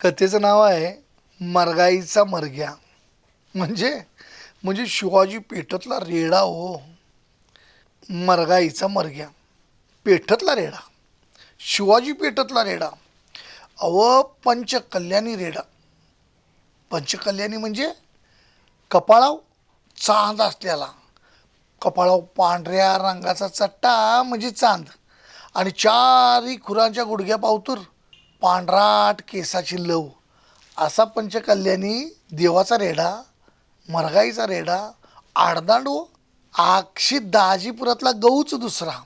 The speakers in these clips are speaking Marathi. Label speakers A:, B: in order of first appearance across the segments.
A: कथेचं नाव आहे मरगाईचा मरग्या. म्हणजे म्हणजे शिवाजी पेठतला रेडा हो. मरगाईचा मरग्या. पेठतला रेडा. शिवाजी पेठतला रेडा. अव पंचकल्याणी रेडा. पंचकल्याणी म्हणजे कपाळाव चांद असलेला. कपाळाव पांढऱ्या रंगाचा चट्टा म्हणजे चांद. आणि चारही खुरांच्या गुडघ्या पावतूर. पांढराट केसाची लव. असा पंचकल्याणी देवाचा रेडा मरगाईचा रेडा आडदांडू आक्षी दाजीपुरातला गहूच दुसरा.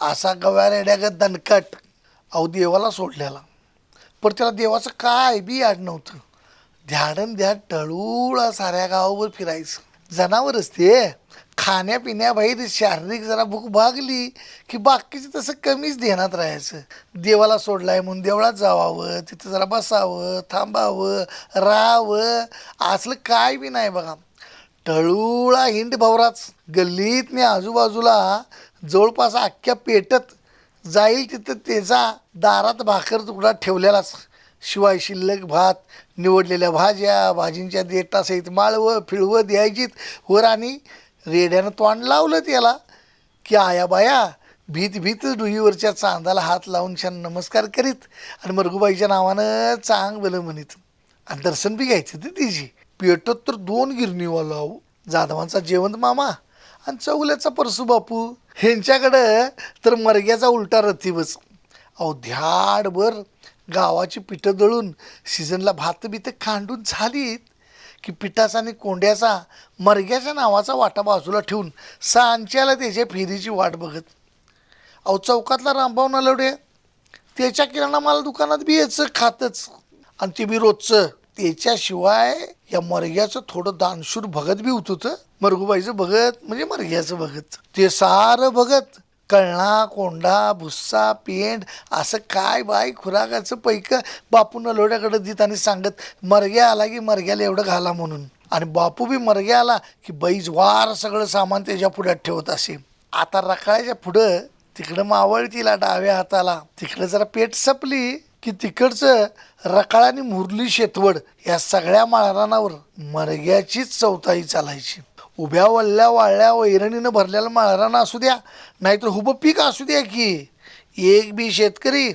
A: असा गव्या रेड्यागत दणकट. अहो देवाला सोडलेला. पण त्याला देवाचं काय बी आड नव्हतं. ध्याडन ध्याड टळूळा साऱ्या गावावर फिरायचं. जनावरच ते. खाण्यापिण्याबाहेर शारीरिक जरा भूक भागली की बाकीचं तसं कमीच ध्यानात राहायचं. देवाला सोडलाय म्हणून देवळात जावावं तिथं जरा बसावं थांबावं राहावं. असलं काय बी नाही बघा. टळूळा हिंड भवराच. गल्लीतने आजूबाजूला जवळपास अख्ख्या पेटत जाईल तिथं त्याचा दारात भाकर तुकडा ठेवलेलाच. शिवाय शिल्लक भात निवडलेल्या भाज्या भाजींच्या देटासहित माळवं फिळवं द्यायचीत. वर आणि रेड्यानं तोंड लावलं त्याला. की आया बाया भीत भीत डुईवरच्या चांदाला हात लावून छान नमस्कार करीत. आणि मरगुबाईच्या नावानं चांग बलं म्हणीत. आणि दर्शन बी घ्यायचं ते तिची. पेटत तर दोन गिरणीवाला अहो जाधवांचा जेवंत मामा आणि चौल्याचा परसू बापू. ह्यांच्याकडं तर मरग्याचा उलटा रथीबच अहो ध्याडभर गावाची पिठं दळून सीझनला भात बित खांडून झालीत. की पिठाचा आणि कोंड्याचा मरग्याच्या नावाचा वाटा बाजूला ठेवून सांच्याला त्याच्या फेरीची वाट बघत. अहो चौकातला रामभाऊ नलवडे त्याच्या किराणा माल दुकानात बी यायचं खातच. आणि ते बी रोजचं. त्याच्याशिवाय या मरग्याचं थोडं दानशूर भगत बी होत होतं. मरगुबाईचं भगत म्हणजे मरग्याचं भगत. ते सारं भगत. कळणा कोंडा भुस्सा पेंड असं काय बाय खुराकाचं पैकं बापून लोड्याकडे देत आणि सांगत मरग्या आला की मरग्याला एवढं घाला म्हणून. आणि बापू बी मरग्या आला की बैज वार सगळं सामान त्याच्या पुढ्यात ठेवत असे. आता रकाळ्याच्या पुढं तिकडं मावळ तिला डाव्या हाताला तिकडं जरा पेट सपली की तिकडचं रकाळ आणि मुरली शेतवड या सगळ्या माळरानावर मरग्याचीच चौथाई चालायची. उभ्या वल्ल्या वाळल्या वैरणीनं भरलेलं माळरानं असू द्या नाहीतर हुबं पीक असू द्या की. एक बी शेतकरी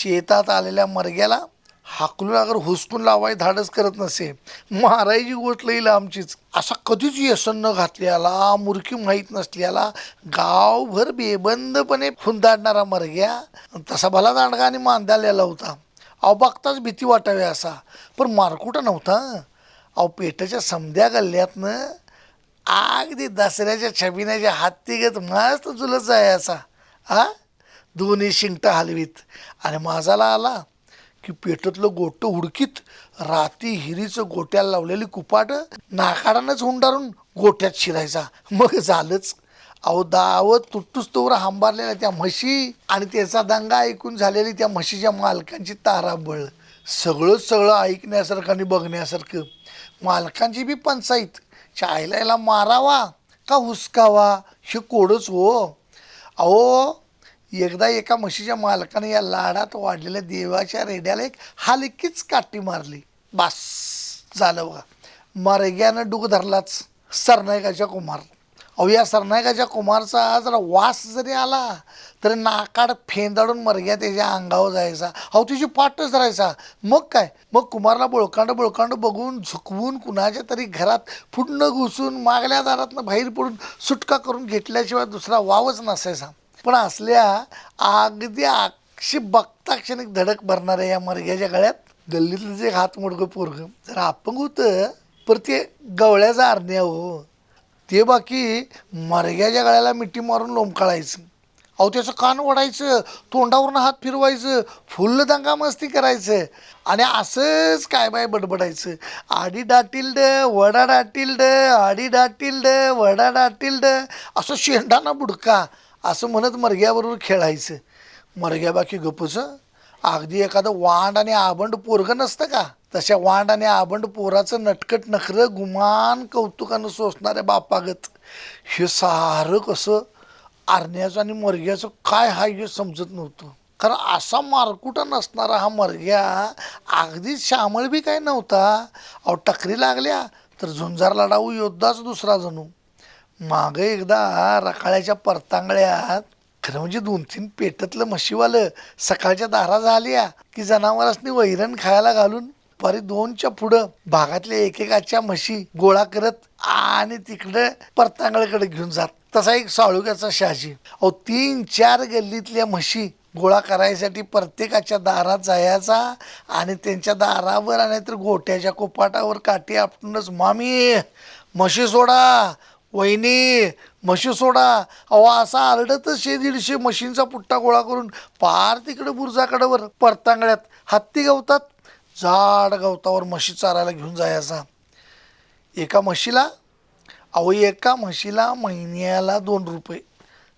A: शेतात आलेल्या मरग्याला हाकलून अगर हुसकून लावाय धाडस करत नसे मारायची गोष्ट येईल आमचीच असा कधीच व्यसन न घातल्याला मुरकी माहीत नसल्याला गावभर बेबंदपणे फुंदाडणारा मरग्या तसा भला दांडगा आणि मांदालेला होता. अहो बघताच भीती वाटावी असा. पण मारकुटा नव्हता. अहो पेटाच्या समध्या गल्ल्यातनं अगदी दसऱ्याच्या छबिन्याच्या हत्तीगत मस्त जुलच आहे असा. हा दोन्ही शिंगटं हलवीत. आणि माझाला आला की पेटतलं गोटं हुडकीत राती हिरीचं गोट्याला लावलेली कुपाट नाकाडानंच हुंडारून गोट्यात शिरायचा. मग झालंच. अहो दावत तुटतूच तोवर हांबारलेल्या त्या म्हशी आणि त्याचा दंगा ऐकून झालेली त्या म्हशीच्या मालकांची ताराबळ. सगळंच सगळं ऐकण्यासारखं आणि बघण्यासारखं. मालकांची बी पंचायत चायला याला मारावा का हुसकावा? हे कोडच हो. अहो एकदा एका म्हशीच्या मालकाने या लाडात वाढलेल्या देवाच्या रेड्याला एक हालकीच काठी मारली. बास झालं बघा. मरग्यानं डुग धरलाच सरनायकाच्या कुमार. अहो या सरनायकाच्या कुमारचा जरा वास जरी आला तरी नाकाड फेंदाडून मरग्या त्याच्या अंगावर जायचा. अहो तिची पाठच धरायचा मग काय? मग कुमारला बोळकांड बोळकांड बघून झुकवून कुणाच्या तरी घरात फुडणं घुसून मागल्या दारातनं बाहेर पडून सुटका करून घेतल्याशिवाय दुसरा वावच नसायचा. पण असल्या अगदी अक्षी बघता क्षणिक धडक भरणाऱ्या या मरग्याच्या गळ्यात गल्लीतलं जे हात मोडगं पोरगं जर अपंग होतं पर ते गवळ्याचा आरण्या हो. ते बाकी मरग्याच्या गळ्याला मिठी मारून लोंबकाळायचं अहो त्याचं कान ओढायचं तोंडावरनं हात फिरवायचं फुल्ल दंगा मस्ती करायचं. आणि असंच काय बाय बडबडायचं. आडी डाटील ड वडा डाटील ड आडी डाटील ड वडा डाटील ड असं शेंडाना बुडका असं म्हणत मरग्याबरोबर खेळायचं. मरग्या बाकी गपच अगदी एखादं वांड आणि आबंड पोरगं नसतं का? तशा वांड आणि आबंड पोराचं नटकट नखरं गुमान कौतुकानं सोसणाऱ्या बापागत. हे सारं कसं आरण्याचं आणि मरग्याचं काय हा हे समजत नव्हतं. कारण असा मारकुटा नसणारा हा मरग्या अगदी श्यामळ बी काय नव्हता. अहो टकरी लागल्या तर झुंजार लढाऊ योद्धाच दुसरा जणू. मागं एकदा रकाळ्याच्या परतांगळ्यात खरं म्हणजे दोन तीन पेटतलं म्हशीवालं सकाळच्या दारा झाल्या की जनावरांनी वैरण खायला घालून परी दोनच्या पुढं भागातल्या एकेकाच्या म्हशी गोळा करत आणि तिकडं परतांगळकडे घेऊन जात. तसा एक साळुक्याचा शहाजी. अहो तीन चार गल्लीतल्या म्हशी गोळा करायसाठी प्रत्येकाच्या दारात जायचा आणि त्यांच्या दारावर आणि तर गोट्याच्या कोपाटावर काठी आपटूनच मामी म्हशी सोडा वहिनी म्हशी सोडा. अहो असा आरडतच शे दीडशे म्हशींचा पुट्टा गोळा करून पार तिकडे बुरजाकडावर परतांगळ्यात हत्ती गवतात. जाड गवतावर म्हशी चारायला घेऊन जायचा. एका म्हशीला अहो एका म्हशीला महिन्याला दोन रुपये.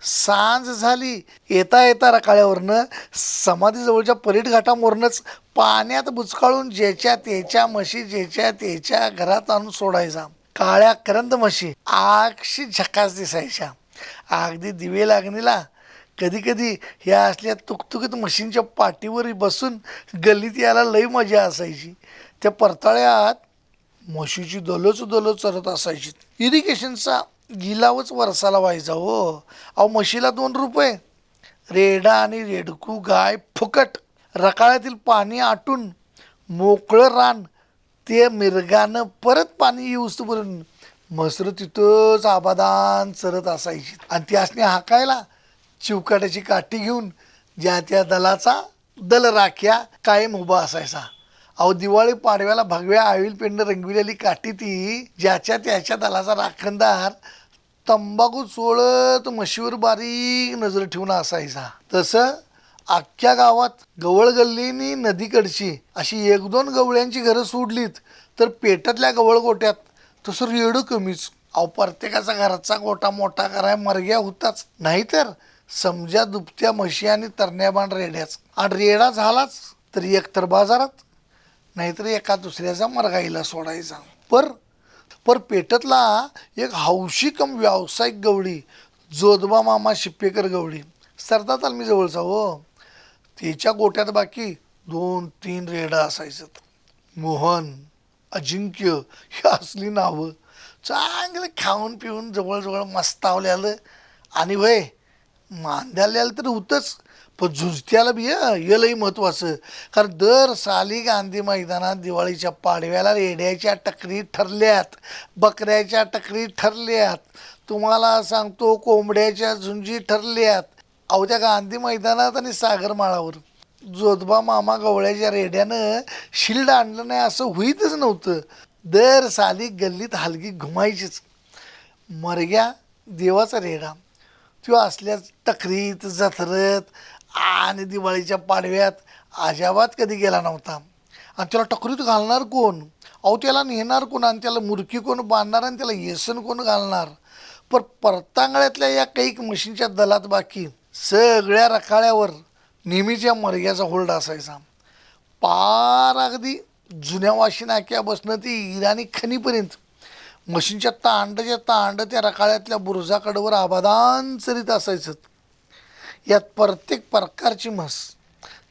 A: सांज झाली. येता येता रकाळ्यावरनं समाधीजवळच्या परीट घाटावरनंच पाण्यात बुचकाळून ज्याच्या त्याच्या म्हशी ज्याच्या त्याच्या घरात आणून सोडायचा. काळ्या करंद म्हशी आगशी झकास दिसायच्या. अगदी दिवे लागणीला कधीकधी ह्या असल्या तुकतुकीत मशीनच्या पाठीवर बसून गल्लीत यायला लई मजा असायची. त्या परताळ्यात म्हशीची दलोच दलो चरत असायची. इरिगेशनचा गिलावच वर्षाला व्हायचा हो. अहो म्हशीला दोन रुपये. रेडा आणि रेडकू गाय फुकट. रकाळ्यातील पाणी आटून मोकळं रान. ते मिरगानं परत पाणी येऊस भरून. मसर तिथंच आबादान चरत असायची. आणि ती असणे हाकायला चिवकाट्याची काठी घेऊन ज्या त्या दलाचा दल राख्या कायम उभा असायचा. अहो दिवाळी पाडव्याला भगव्या आविल पेंड रंगविलेली काठी ती ज्याच्या त्याच्या दलाचा राखणदार तंबाखू चोळत म्हशीवर बारीक नजर ठेवून असायचा. तसं अख्ख्या गावात गवळ गल्लीनी नदीकडची अशी एक दोन गवळ्यांची घरं सोडलीत तर पेटातल्या गवळ गोट्यात तसं रेडू कमीच. अहो प्रत्येकाचा घराचा गोटा मोठा कराय मरग्या होताच. नाहीतर समजा दुभत्या म्हशी आणि तरण्याबाण रेड्याच. आणि रेडा झालाच तर एकतर बाजारात नाहीतर एका दुसऱ्याचा मरगाईला सोडायचा. पर पर पेटतला एक हौशी कम व्यावसायिक गवळी जोदबा मामा शिप्पेकर गवळी. सरदा तालमी जवळचा हो. त्याच्या गोट्यात बाकी दोन तीन रेडा असायचं मोहन अजिंक्य ही असली नावं. चांगलं खाऊन पिऊन जवळजवळ मस्तावल्यालं. आणि वय मांद्याला तर होतंच पण झुजत्याला बी हं, लई महत्त्वाचं कारण दर साली गांधी मैदानात दिवाळीच्या पाडव्याला रेड्याच्या टकरी ठरल्यात बकऱ्याच्या टकरी ठरल्यात. तुम्हाला सांगतो कोंबड्याच्या झुंजी ठरल्यात. अहो त्या गांधी मैदानात आणि सागरमाळावर. जोधबा मामा गवळ्याच्या रेड्यानं शिल्ड आणलं नाही असं होईतच नव्हतं. दर साली गल्लीत हलगी घुमायचीच. मरग्या देवाचा रेडा. त्यो असल्या टकरीत जथरत आणि दिवाळीच्या पाडव्यात अजाबात कधी गेला नव्हता. आणि त्याला टकरीत घालणार कोण? अहो त्याला नेणार कोण? आणि त्याला मुरकी कोण बांधणार आणि त्याला येसन कोण घालणार? पर परतांगळ्यातल्या या कैक मशीनच्या दलात बाकी सगळ्या रखाळ्यावर नेहमीच्या मरग्याचा होल्ड असायचा. पार अगदी जुन्या वाशी नाक्यापासनं ती इराणी खनीपर्यंत म्हशींच्या तांडच्या तांड त्या रकाळ्यातल्या बुरुजाकडवर आबादान चरीत असायचं. यात प्रत्येक प्रकारची म्हस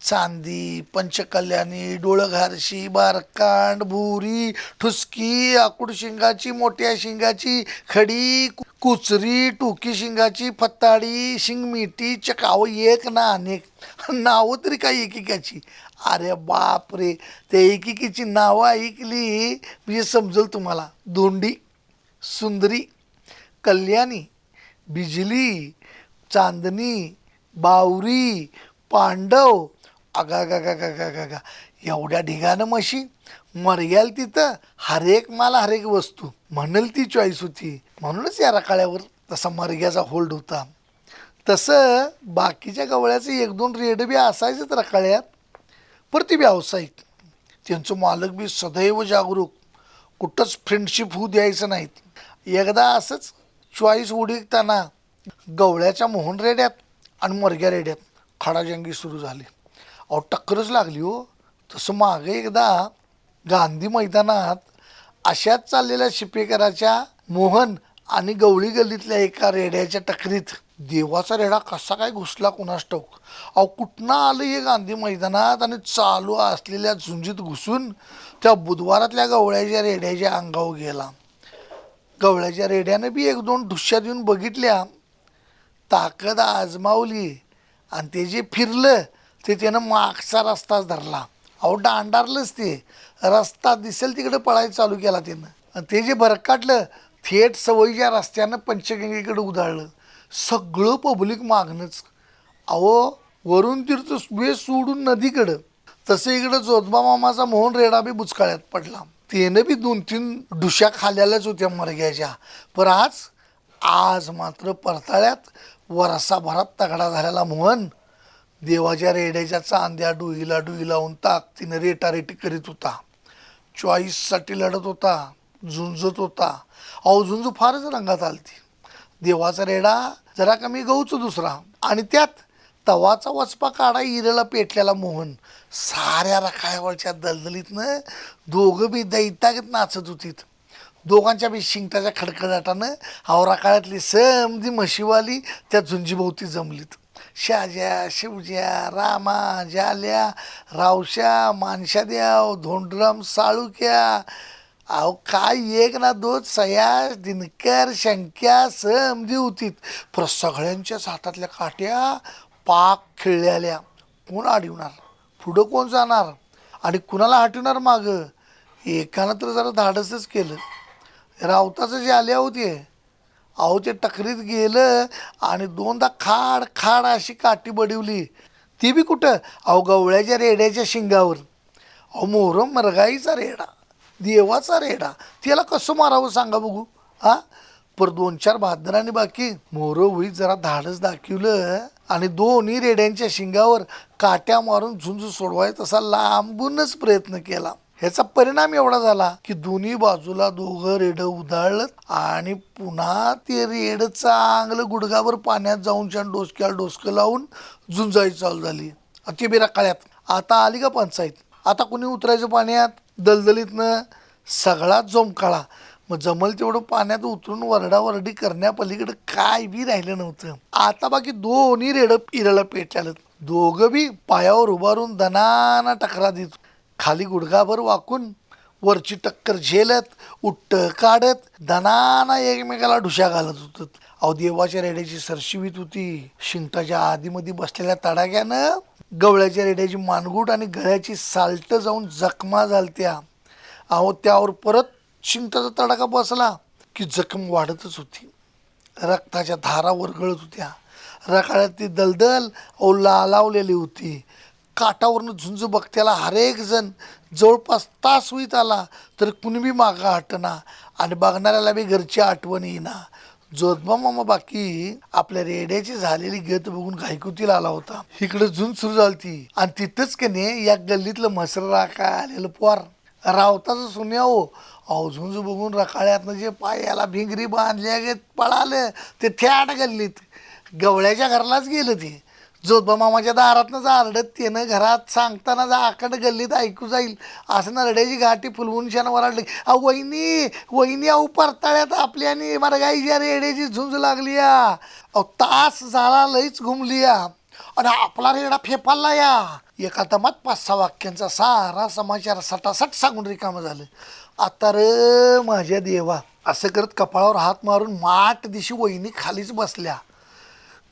A: चांदी पंचकल्याणी डोळघारशी बारकांड भुरी ठुसकी आकुड शिंगाची मोठ्या शिंगाची खडी कुचरी टोकी शिंगाची फत्ताडी शिंगमिटी चकाव एक ना अनेक. नावं तरी काय एकेकाची? अरे बाप रे त्या एकेकीची नावं ऐकली म्हणजे समजल तुम्हाला. दोंडी सुंदरी कल्याणी बिजली चांदणी बावरी पांडव अगा गा गा गा गा गा गा एवढ्या ढिगानं म्हशी मर्याल तिथं हरेक माल हरेक वस्तू. म्हणेल ती चॉईस होती. म्हणूनच या रकाळ्यावर तसा मर्ग्याचा होल्ड होता. तसं बाकीच्या गवळ्याचं एक दोन रेड बी असायचंच रकाळ्यात. पर ती व्यावसायिक त्यांचं मालक बी सदैव जागरूक. कुठंच फ्रेंडशिप होऊ द्यायचं नाहीत. एकदा असंच चॉईस उडीकताना गवळ्याच्या मोहन रेड्यात आणि मरग्या रेड्यात खडाजंगी सुरू झाली. अहो टक्करच लागली हो. तसं मागे एकदा गांधी मैदानात अशाच चाललेल्या शिपेकराच्या मोहन आणि गवळी गल्लीतल्या एका रेड्याच्या टकरीत देवाचा रेडा कसा काय घुसला कुणास ठाऊक? अहो कुठनं आलं हे गांधी मैदानात आणि चालू असलेल्या झुंजीत घुसून त्या बुधवारातल्या गवळ्याच्या रेड्याच्या अंगावर गेला? गवळ्याच्या रेड्यानं बी एक दोन ढुश्या देऊन बघितल्या. ताकद आजमावली. आणि ते जे फिरलं ते त्यानं मागचा रस्ताच धरला. अहो दांडारलंच ते. रस्ता दिसेल तिकडे पळायला चालू केला त्यानं. आणि ते जे भरकाटलं थेट सवयीच्या रस्त्यानं पंचगंगेकडे उधाळलं. सगळं पब्लिक मागणंच. अहो वरून तीर्थ वेळ सोडून नदीकडं. तसं इकडं जोधबा मामाचा मोहन रेडा बी बुचकाळ्यात पडला. त्यानं बी दोन तीन डुश्या खाल्ल्याल्याच होत्या मरग्याच्या. पण आज आज मात्र परताळ्यात वरसाभरात तगडा झालेला मोहन देवाच्या रेड्याच्या चांद्या डुईला डुई लावून ताकदीनं रेटारेटी करीत होता. चॉईससाठी लढत होता झुंजत होता. अहो झुंज फारच रंगात आलती. देवाचा रेडा जरा कमी गहूच दुसरा. आणि त्यात तवाचा वचपा काढा इरेला पेटलेला मोहन. साऱ्या रखाळ्यावरच्या दलदलीतनं दोघं बी दैतागत नाचत होतीत. दोघांच्या बी शिंगटाच्या खडखडाटानं आवराकाळ्यातली समधी म्हशीवाली त्या झुंजीभोवती जमलीत. शाज्या शिवज्या रामा जाल्या रावशा मानशाद्याव धोंडराम साळुक्या. अहो काय एक ना दोन सया दिनकर शंक्या समधी होतीत. पर सगळ्यांच्याच हातातल्या काट्या पाक खेळलेल्या. कोण आडवणार पुढं कोण जाणार? आणि कुणाला हटवणार मागं? एकानं तर जरा धाडसच केलं. रावताचं जे आले होते अहो ते टकरीत गेलं आणि दोनदा खाड खाड अशी काठी बडिवली. ती बी कुठं? अहो गवळ्याच्या रेड्याच्या शिंगावर. अहो मोहरम मरगाईचा रेडा देवाचा रेडा. त्याला कसं मारावं सांगा बघू हां? पर दोन चार बहादरांनी बाकी मोहरं होई जरा धाडस दाखवलं. आणि दोन्ही रेड्यांच्या शिंगावर काट्या मारून झुंज सोडवायचा तसा लांबूनच प्रयत्न केला. ह्याचा परिणाम एवढा झाला की दोन्ही बाजूला दोघं रेडं उधाळलं आणि पुन्हा ते रेड चांगलं गुडगावर पाण्यात जाऊन छान डोसक्याला डोसकं लावून झुंजाई चालू झाली. आणि बिरा काळ्यात. आता आली का पंचायत? आता कुणी उतरायचं पाण्यात? दलदलीतनं सगळाच जोमकाळा मग जमल तेवढं पाण्यात उतरून वरडावरडी करण्यापलीकडे काय बी राहिलं नव्हतं. आता बाकी दोन्ही रेडं इराला पेटल्यालं दोघं बी पायावर उभारून दनाना टकरा देत. खाली गुडघाभर वाकून वरची टक्कर झेलत उट्ट काढत दनाना एकमेकाला ढुशा घालत होत. अहो देवाच्या रेड्याची सरशिवीत होती. शिंगटाच्या आधीमध्ये बसलेल्या तडाक्यानं गवळ्याच्या रेड्याची मानगूट आणि गळ्याची साल्ट जाऊन जखमा झालत्या. अहो त्यावर परत शिंगटाचा तडाखा बसला की जखम वाढतच होती. रक्ताच्या धारा वरगळत होत्या. रकाळ्यात ती दलदल अहो लावलेली होती. काठावरनं झुंज बघत्याला हरेक जण. जवळपास तास होईत आला तर कुणबी मागा मागं हटना आणि बघणाऱ्याला बी घरची आठवण येईना. जोधबा मामा बाकी आपल्या रेड्याची झालेली गत बघून घायकुतीला आला होता. इकडे झुंज सुरू झालती आणि तिथंच की नाही या गल्लीतलं म्हसर राखा आलेलं पोर. रावताचं सुन्या हो अहो झुंज बघून रकाळ्यातनं जे पायाला भिंगरी बांधल्या गे पळालं ते थ्याट गल्लीत. गवळ्याच्या घरालाच गेलं ते. जोतबा मामाच्या दारातनं जारडत त्यानं घरात सांगताना जा आकड गल्लीत ऐकू जाईल. असं नरड्याची घाटी फुलवून शान वराडली अहो वहिनी वहिनी अहो परताळ्यात आपल्यानी मरगाईच्या रेड्याची झुंज लागली या अहो तास झाला लईच घुमली या आणि आपला रेडा फेपाला या. एका दमात पाच सहा वाक्यांचा सारा समाचार सटासट सांगून रिकामं झालं. आता र माझ्या देवा असं करत कपाळावर हात मारून माठ दिशी वहिनी खालीच बसल्या.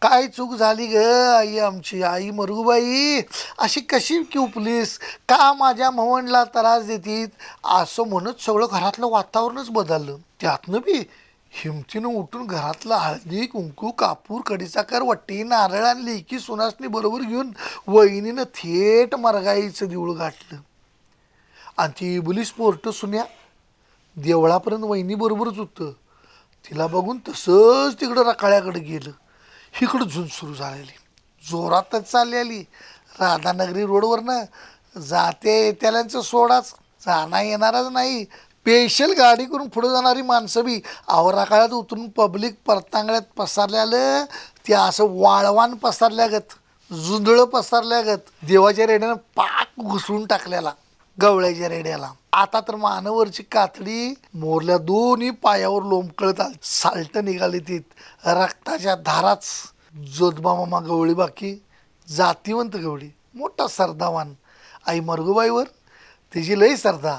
A: काय चूक झाली ग आई आमची? आई मरुबाई अशी कशी किवपलीस का माझ्या मवणला त्रास देतीत? असं म्हणत सगळं घरातलं वातावरणच बदललं. त्यातनं बी हिमतीनं उठून घरातलं हळदी कुंकू कापूर कडीसाकर वट्टी नारळ आणि लेकी सुनासनी बरोबर घेऊन वहिनीनं थेट मरगाईचं देऊळ गाठलं. आणि ती इबुलीस पोर्ट सुन्या देवळापर्यंत वहिनीबरोबरच होतं. तिला बघून तसंच तिकडं रकाळ्याकडे गेलं. इकडं झुंज सुरू झालेली. जोरातच चालली आली राधानगरी रोडवरनं जाते येत्याल्यांचं सोडाच. जाणार येणारच नाही. स्पेशल गाडी करून पुढे जाणारी माणसं बी. आवरा काळात उतरून पब्लिक परतांगळ्यात पसरल्यालं ते असं वाळवान पसरल्यागत झुंजळं पसरल्यागत देवाच्या रेड्यानं पाक घुसळून टाकलेला. गवळ्याच्या रेड्याला. आता तर मानवरची कातडी मोरल्या दोन्ही पायावर लोंबकळत आली. साल्ट निघाली तीत. रक्ताच्या धाराच जोधबा मामा गवळी बाकी. जातीवंत गवळी. मोठा सरदावान. आई मरगुबाईवर. तिची लई सरदा.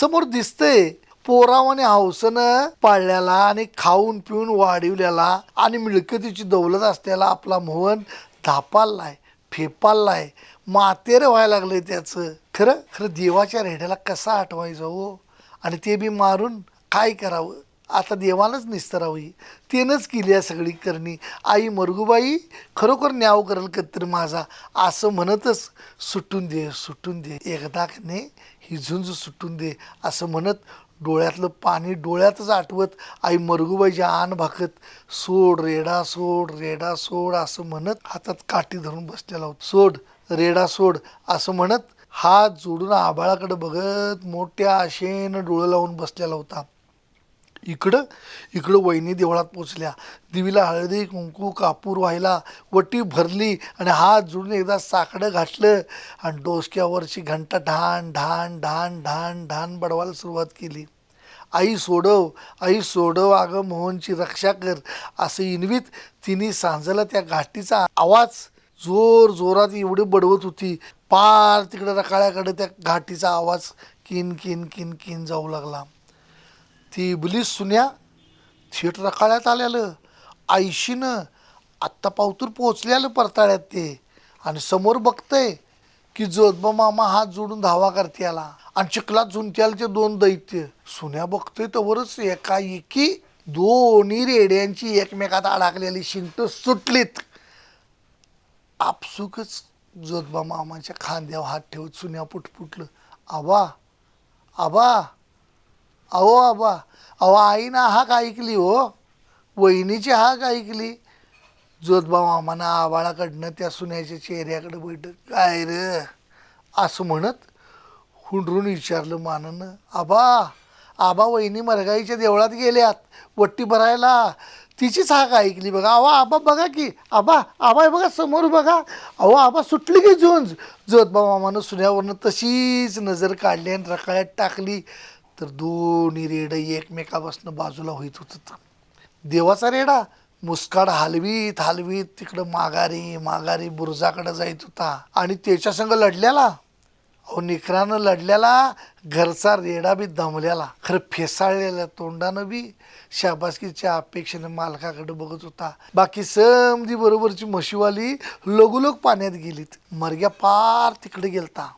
A: समोर दिसतंय पोरावाने हौसनं पाळल्याला आणि खाऊन पिऊन वाढवल्याला आणि मिळकतीची दौलत असलेला आपला मोहन धापाललाय. फेपाललाय. मातेर व्हायला लागलंय त्याचं. खरं? खरं देवाच्या रेड्याला कसा आठवायचं हो? आणि ते बी मारून काय करावं? आता देवानंच निस्तरावी त्यानंच केली आहे सगळी करणी. आई मरगुबाई खरोखर न्याव करेल कत्र माझा. असं म्हणतच सुटून दे सुटून दे. एकदा ने ही झुंज सुटून दे. असं म्हणत डोळ्यातलं पाणी डोळ्यातच आठवत आई मरगुबाईच्या आण भाकत सोड रेडा सोड रेडा सोड असं म्हणत हातात काठी धरून बसलेला होता. सोड रेडा सोड असं म्हणत हात जोडून आबाळाकडे बघत मोठ्या आशेनं डोळं लावून बसलेला होता. इकडं इकडं वहिनी देवळात पोचल्या. देवीला हळदी कुंकू कापूर व्हायला वटी भरली आणि हात जुळून एकदा साकडं घातलं आणि डोसक्यावरची घंटा ढाण ढाण ढाण ढाण ढाण बडवायला सुरुवात केली. आई सोडव आई सोडव अगं मोहनची रक्षा कर असं इनवीत तिने सांजला त्या घाटीचा आवाज जोर जोरात एवढी बडवत होती. पार तिकडे रकाळ्याकडे त्या घाटीचा आवाज किन किन किन किन जाऊ लागला. ती इबलीस सुन्या थेट रकाळ्यात आलेलं आयशीनं आत्ता पावतूर पोचलेलं परताळ्यात ते. आणि समोर बघतंय की जोधबा मामा हात जोडून धावा करते आला आणि चिखलात झुंत्यालचे दोन दैत्य. सुन्या बघतोय तवरच एकाएकी दोन्ही रेड्यांची एकमेकात अडकलेली शिंत सुटलीत. आपसुकच जोधबा मामाच्या खांद्यावर हात ठेवत सुन्या पुटपुटलं. आबा आबा अहो आबा अहो आईनं हाक ऐकली हो? वहिनीची हाक ऐकली? जोतबा मामानं आबाळाकडनं त्या सुन्याच्या चेहऱ्याकडे बैठ काय र? असं म्हणत हुंडरून विचारलं मानानं. आबा आबा वहिनी मरगाईच्या देवळात गेल्यात वट्टी भरायला. तिचीच हाक ऐकली बघा? अहो आबा बघा की. आबा आबा बघा समोर बघा. अहो आबा सुटली की झुंज. जोतबा मामानं सुन्यावरनं तशीच नजर काढली आणि रकाळ्यात टाकली. तर दोन्ही रेड एकमेकापासून बाजूला होईत होतं देवाचा रेडा मुस्काड हलवीत हलवीत तिकडं माघारी माघारी बुरजाकडं जायत होता. आणि त्याच्या संग लढल्याला? अहो निकरानं लढल्याला घरचा रेडा बी दमल्याला. खरं फेसाळलेल्या तोंडानं बी शाबासकीच्या अपेक्षेने मालकाकडे बघत होता. बाकी समधी बरोबरची म्हशीवाली लगोलग पाण्यात गेलीत. मरग्या पार तिकडे गेलता.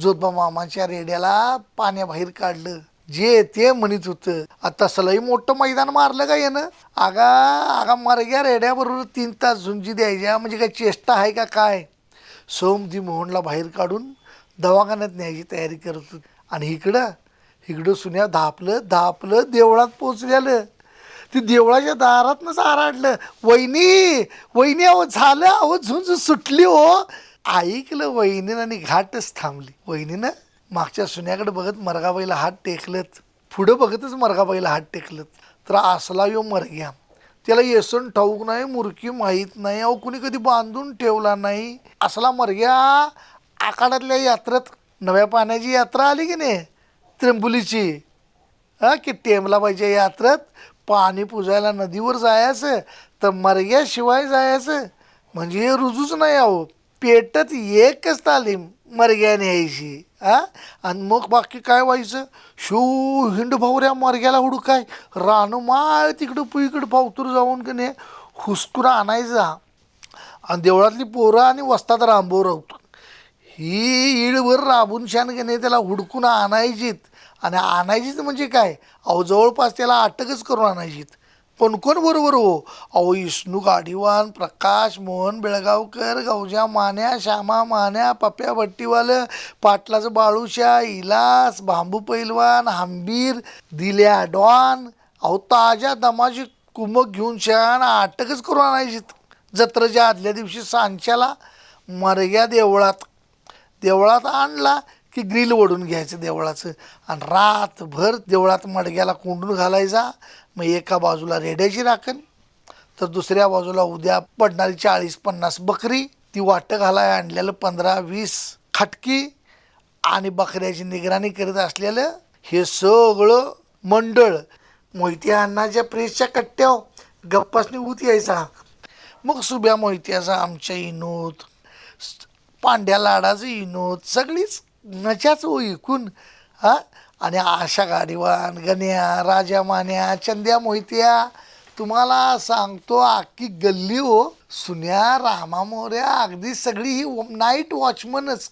A: जोधबा मामाच्या रेड्याला पाण्याबाहेर काढलं जे ते म्हणत होतं आता सलई मोठं मैदान मारलं का येणं आगा आगा मरग्या रेड्याबरोबर तीन तास झुंजी द्यायच्या म्हणजे काय चेष्टा आहे का काय? सोमदी मोहनला बाहेर काढून दवाखान्यात न्यायची तयारी करत होती. आणि इकडं इकडं सुन्या धापलं धापलं देवळात पोचल्यालं ती देवळाच्या दारातनंच आराडलं वहिनी वहिनी अहो झालं अहो झुंज सुटली हो. ऐकलं वहिनीनं आणि घाटच थांबली. वहिनीनं मागच्या सुन्याकडे बघत मरगाबाईला हात टेकलत पुढं बघतच मरगाबाईला हात टेकलत. तर असला यो मरग्या. त्याला येसन ठाऊक नाही मुरकी माहीत नाही अहो कुणी कधी बांधून ठेवला नाही. असला मरग्या आखाड्यातल्या यात्रेत नव्या पाण्याची यात्रा आली की नाही? त्रिंबुलीची हा की टेमलाबाईच्या यात्रेत पाणी पुजायला नदीवर जायचं तर मरग्याशिवाय जायचं. म्हणजे हे रुजूच नाही आहोत. पेटत एकच तालीम मरग्याने यायची हा? आणि मग बाकी काय व्हायचं? शू हिंड भावऱ्या मरग्याला हुडकाय. रानमाळ तिकडं पुईकडं पावतूर जाऊन की नाही हुसकून आणायचा. आणि देवळातली पोरं आणि वस्तात रांबो राहतो ही इळभर राबून शान की नाही त्याला हुडकून आणायचीत. आणि आणायचीच म्हणजे काय? अहो जवळपास त्याला अटकच करून आणायचीत. पण कोण बरोबर हो. अहो विष्णू गाडीवान प्रकाश मोहन बेळगावकर गौजा मान्या श्यामा मान्या पप्या भट्टीवालं पाटलाचं बाळूशा इलास बांबू पैलवान हंबीर दिल्या डॉन. अहो ताज्या दमाची कुमक घेऊन शान अटकच करून आणायची जत्रेच्या आदल्या दिवशी सांच्याला मरग्या देवळात देवळात आणला. की ग्रिल ओढून घ्यायचं देवळाचं. आणि रातभर देवळात मडग्याला कोंडून घालायचा. मग एका बाजूला रेड्याची राखण तर दुसऱ्या बाजूला उद्या पडणारी चाळीस पन्नास बकरी ती वाटं घालाय आणलेलं पंधरा वीस खटकी आणि बकऱ्याची निगराणी करत असलेलं हे सगळं मंडळ मोहिते अण्णाच्या प्रेसच्या कट्ट्याव गप्पासनी उत यायचा. मग सुब्या मोहित्याचा आमच्या इनोत पांड्या लाडाचं इनोद सगळीच मजाच हो ऐकून हा? आणि आशा गाडीवान गण्या राजा मान्या चंद्या मोहित्या तुम्हाला सांगतो अख्खी गल्ली हो सुन्या रामा मोऱ्या अगदी सगळी ही नाईट वॉचमनच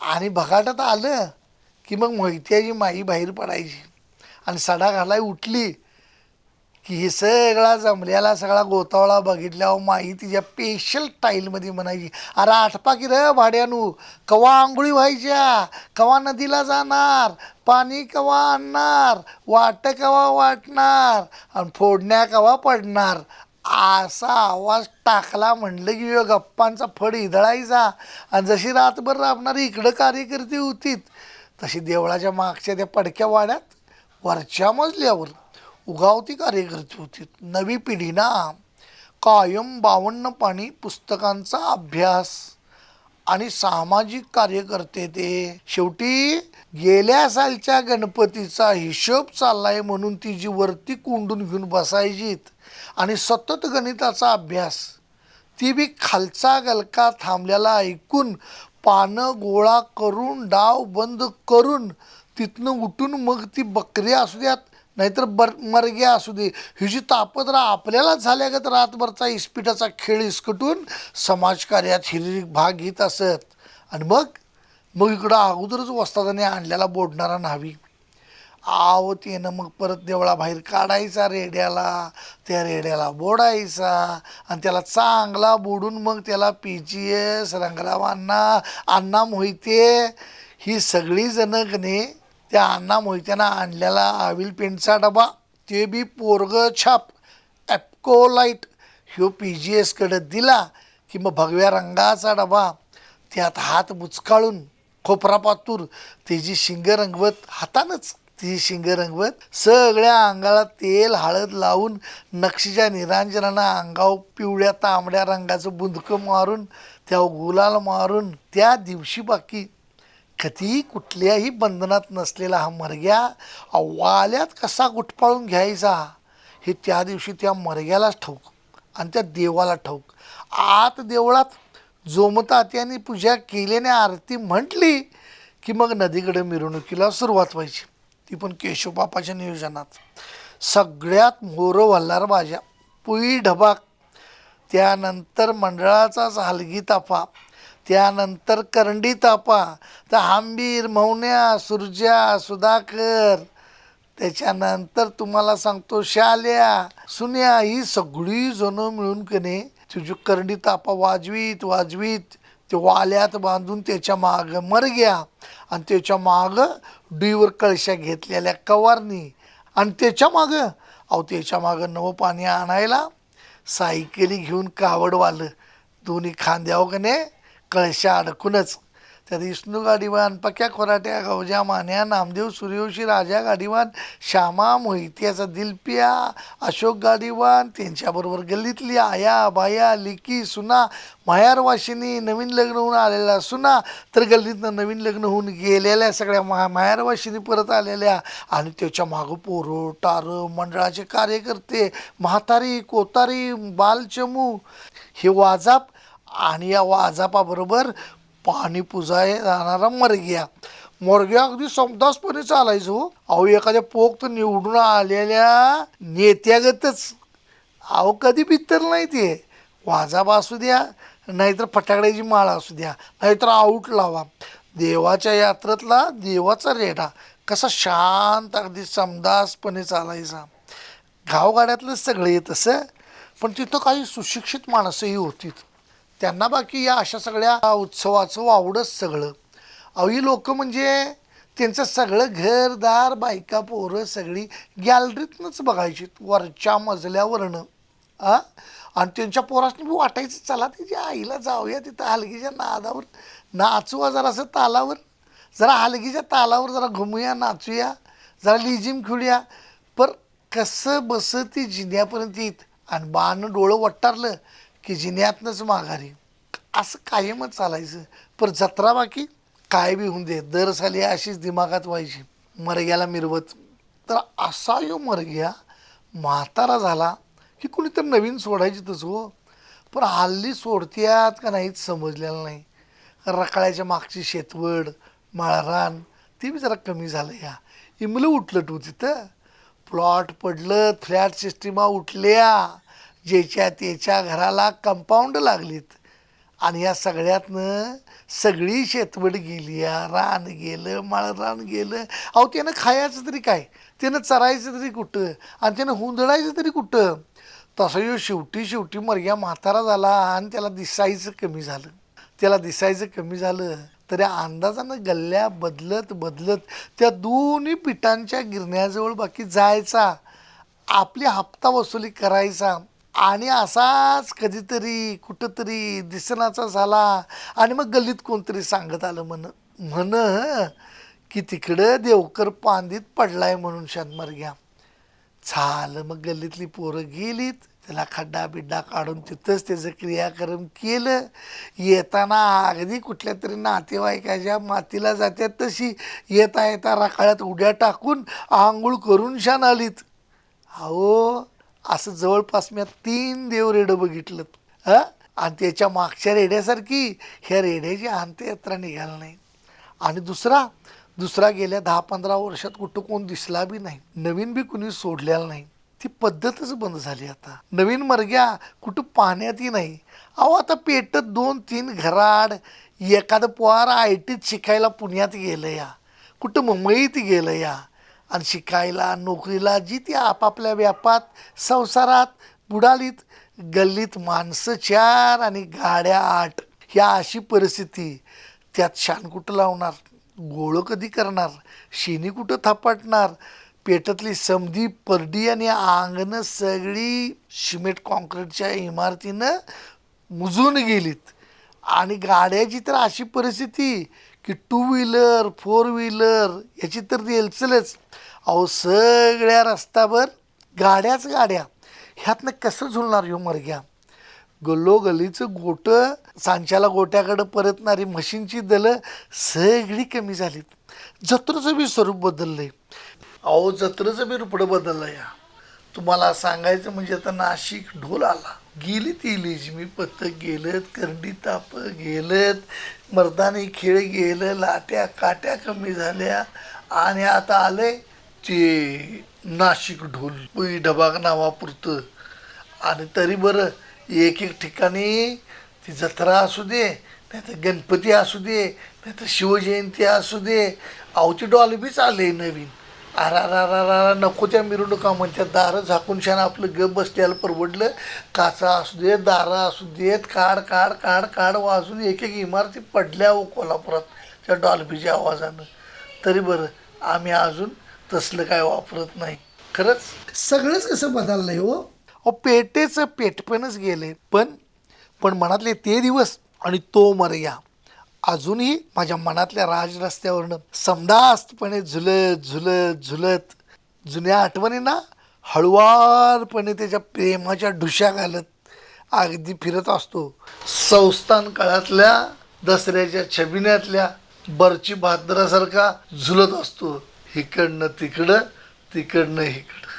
A: आणि भगाटात आलं की मग मोहित्याची माई बाहेर पडायची. आणि सडा घालाय उठली की हे सगळा जमलेला सगळा गोतावळा बघितल्यावर माई तिच्या स्पेशल टाईलमध्ये म्हणायची. अरे आठपा की र भाड्यानू? कवा आंघोळी व्हायच्या? कवा नदीला जाणार? पाणी कवा आणणार? वाट कवा वाटणार? आणि फोडण्या कवा पडणार? असा आवाज टाकला म्हणलं की गप्पांचा फड इदळायचा आणि जशी रातभर राबणारी इकडं कार्यकर्ती होतीत तशी देवळाच्या मागच्या त्या पडक्या वाड्यात वरच्या मजल्यावर उगावती कार्यकर्ते होती. नवी पिढी ना कायम बावन्न पाणी पुस्तकांचा अभ्यास आणि सामाजिक कार्यकर्ते ते. शेवटी गेल्या सालच्या गणपतीचा हिशोब चाललाय म्हणून ती जी वरती कोंडून घेऊन बसायचीत आणि सतत गणिताचा अभ्यास ती बी खालचा गलका थांबलेला ऐकून पानं गोळा करून डाव बंद करून तिथनं उठून मग ती बकरी असू द्यात नाहीतर बर मरग्या असू दे. ही जी तापत्र आपल्यालाच झाल्यागत रातभरचा इस्पिटाचा खेळ इसकटून समाजकार्यात हिरिरीक भाग घेत असत. आणि मग? मग इकडं अगोदरच वस्तादाने आणलेला बोडणारा न्हावी. आव त्यानं मग परत देवळाबाहेर काढायचा रेड्याला. त्या रेड्याला बोडायचा. आणि त्याला चांगला बोडून मग त्याला P G S Rangrao Anna Anna Mohite ही सगळी जणं त्या अण्णा मोहित्यानं आणलेला आविल पेंटचा डबा ते बी पोरग छाप. ॲपकोलाईट ह्यो पी जी एसकडं दिला की मग भगव्या रंगाचा डबा. त्यात हात बुचकाळून खोपरा पातूर त्याची शिंग रंगवत हातानंच ती शिंग रंगवत सगळ्या अंगाला तेल हळद लावून नक्षीच्या निरांजनानं अंगावर पिवळ्या तांबड्या रंगाचं बुंदकं मारून त्या गुलाल मारून त्या दिवशी बाकी कधीही कुठल्याही बंधनात नसलेला हा मरग्या वाल्यात कसा गुटपाळून घ्यायचा? हे त्या दिवशी त्या मरग्यालाच ठाऊक आणि त्या देवाला ठाऊक. आत देवळात जोमतात्याने पूजा केल्याने आरती म्हटली की मग नदीकडे मिरवणुकीला सुरुवात व्हायची. ती पण केशवबापाच्या नियोजनात. सगळ्यात मोरं वल्लार भाज्या पुई ढबाक. त्यानंतर मंडळाचाच हलगी तापा त्यानंतर करंडी तापा तर आंबीर मौन्या सुरज्या सुधाकर त्याच्यानंतर तुम्हाला सांगतो शाल्या सुन्या ही सगळी जणं मिळून कने तुझी करंडी तापा वाजवीत वाजवीत ते वाल्यात बांधून त्याच्या माग मर गया. आणि त्याच्या माग डुईवर कळशा घेतलेल्या कवारनी आणि त्याच्या मागं अहो त्याच्या मागं नवं पाणी आणायला सायकली घेऊन कावडवालं दोन्ही खांद्यावर कने कळशा अडकूनच तर विष्णू गाडीवान पक्या खोराट्या गौजा मान्या नामदेव सूर्यवंशी राजा गाडीवान श्यामा मोहित्याचा दिलपिया अशोक गाडीवान त्यांच्याबरोबर गल्लीतली आया बाया लिकी सुना मायारवाशिनी नवीन लग्न होऊन आलेला सुना तर गल्लीतनं नवीन लग्न होऊन गेलेल्या सगळ्या मा मायारवाशिनी परत आलेल्या आणि त्याच्या मागं पोरं टारं मंडळाचे कार्यकर्ते म्हातारी कोतारी बालचमू हे वाजाप आणि या वाजापाबरोबर पाणी पुजाय जाणारा मरग्या. मरग्या अगदी समदासपणे चालायचो. अहो एखाद्या पोक्त निवडून आलेल्या नेत्यागतच. अहो कधी भितर नाही ते. वाजाबा असू द्या नाहीतर फटाकड्याची माळ असू द्या नाहीतर आऊट लावा. देवाच्या यात्रेतला देवाचा रेडा. कसा शांत अगदी समदासपणे चालायचा. गावगाड्यातलं सगळं येत तसं पण तिथं काही सुशिक्षित माणसंही होती त्यांना बाकी या अशा सगळ्या उत्सवाचं वावडंच सगळं. अहो लोक म्हणजे त्यांचं सगळं घरदार बायका पोरं सगळी गॅलरीतनंच बघायची वरच्या मजल्यावरनं. आ? आणि त्यांच्या पोरासनी बी वाटायचं चला तिच्या आईला जाऊया तिथं हलगीच्या नादावर. नाचूया जरासं तालावर. जरा हलगीच्या तालावर जरा घुमूया नाचूया. जरा लिजिम खेळूया. पर कसं बसं ती जिन्यापर्यंत येत. आणि बाण डोळं वट्टारलं. की जिन्यातनंच माघारी. असं कायमच चालायचं. पर जत्रा बाकी काय बी होऊन दे. दर साली अशीच दिमागात व्हायची. मरग्याला मिरवत. तर असा यो मरग्या म्हातारा झाला की कुणीतरी नवीन सोडायची तसं हो. पण हल्ली सोडत्यात का नाहीत समजलेलं नाही. रकाळ्याच्या मागची शेतवड माळरान ते बी जरा कमी झालं या. इमलं उठलं तू तिथं. प्लॉट पडलं फ्लॅट सिस्टीमा उठल्या. ज्याच्या त्याच्या घराला कंपाऊंड लागलीत. आणि या सगळ्यातनं सगळी शेतवड गेली या रान गेलं माळरान गेलं. अहो त्यानं खायचं तरी काय? त्यानं चरायचं तरी कुठं? आणि त्यानं हुंदडायचं तरी कुठं? तसं यो शेवटी शेवटी मर्या म्हातारा झाला आणि त्याला दिसायचं कमी झालं. त्याला दिसायचं कमी झालं तरी अंदाजानं गल्ल्या बदलत बदलत त्या दोन्ही पिठांच्या गिरण्याजवळ बाकी जायचा आपली हप्ता वसुली करायचा आणि असाच कधीतरी कुठंतरी दिसनाचा झाला आणि मग गल्लीत कोणतरी सांगत आलं म्हण म्हण की तिकडं देवकर पांदीत पडलाय म्हणून शनमर घ्या. झालं मग गल्लीतली पोरं गेलीत त्याला खड्डा बिड्डा काढून तिथंच त्याचं क्रियाक्रम केलं. येताना अगदी कुठल्या तरी नातेवाईकाच्या मातीला जात्यात तशी येता येता राखाळ्यात उड्या टाकून आंघोळ करून शान आलीत अहो असं जवळपास मी तीन देव रेडं बघितलं आणि त्याच्या मागच्या रेड्यासारखी ह्या रेड्याची अंत्ययात्रा निघाली नाही. आणि दुसरा दुसरा गेल्या दहा पंधरा वर्षात कुठं कोण दिसला बी नाही. नवीन बी कुणी सोडलेला नाही. ती पद्धतच बंद झाली आता. नवीन मर्ग्या कुठं पाहण्यातही नाही. अहो आता पेटत दोन तीन घराड एखादं पोहार आय टीत शिकायला पुण्यात गेलं या कुठं मुंबईत गेलं या आणि शिकायला नोकरीला जी ती आपापल्या व्यापात संसारात बुडालीत गल्लीत माणसं चार आणि गाड्या आठ ह्या अशी परिस्थिती. त्यात शान कुठं लावणार? गोळं कधी करणार? शेणी कुठं थापाटणार? पेटातली समधी परडी आणि अंगणं सगळी सिमेंट कॉन्क्रीटच्या इमारतीनं मुजून गेलीत. आणि गाड्याची तर अशी परिस्थिती की टू व्हीलर फोर व्हीलर याची तर रेलचलच अहो सगळ्या रस्त्यावर गाड्याच गाड्या. ह्यातनं कसं झुलणार ह्यो मरग्या? गल्लोगल्लीचं गोटं सांच्याला गोट्याकडं परतणारी म्हशींची दलं सगळी कमी झालीत. जत्रेचं बी स्वरूप बदललं आहे अहो जत्रेचं बी रुपडं बदललं या. तुम्हाला सांगायचं म्हणजे आता नाशिक ढोल आला. गेली ती लेजमी पथक गेलत करंडी ताप गेलत मर्दानी खेळ गेलं लाट्या काट्या कमी झाल्या. आणि आता आले ते नाशिक ढोल पुई डबाग नावापुरतं. आणि तरी बरं एक एक ठिकाणी ती जत्रा असू दे नाही तर गणपती असू दे नाही तर शिवजयंती असू दे आवती डॉलबीच आले नवीन. अरा रा रा रा नको त्या मिरवणुका म्हणतात दारं झाकून छान आपलं गप बसल्याला परवडलं काचा असू देत दारं असू देत काढ काढ काढ काढ वाजून एक एक इमारती पडल्या हो कोल्हापुरात त्या डॉल्बीच्या आवाजानं. तरी बरं आम्ही अजून तसलं काय वापरत नाही. खरंच? सगळंच कसं बदललंय हो? अहो पेटेचं पेटपणच गेले. पण पण मनातले ते दिवस आणि तो मर्या. अजूनही माझ्या मनातल्या राज रस्त्यावरनं समदास्तपणे झुलत झुलत झुलत जुन्या आठवणींना हळुवारपणे त्याच्या प्रेमाच्या ढुशा घालत अगदी फिरत असतो. संस्थान काळातल्या दसऱ्याच्या छबिन्यातल्या बरची बहादरासारखा झुलत असतो. इकडनं तिकडं तिकडनं इकडं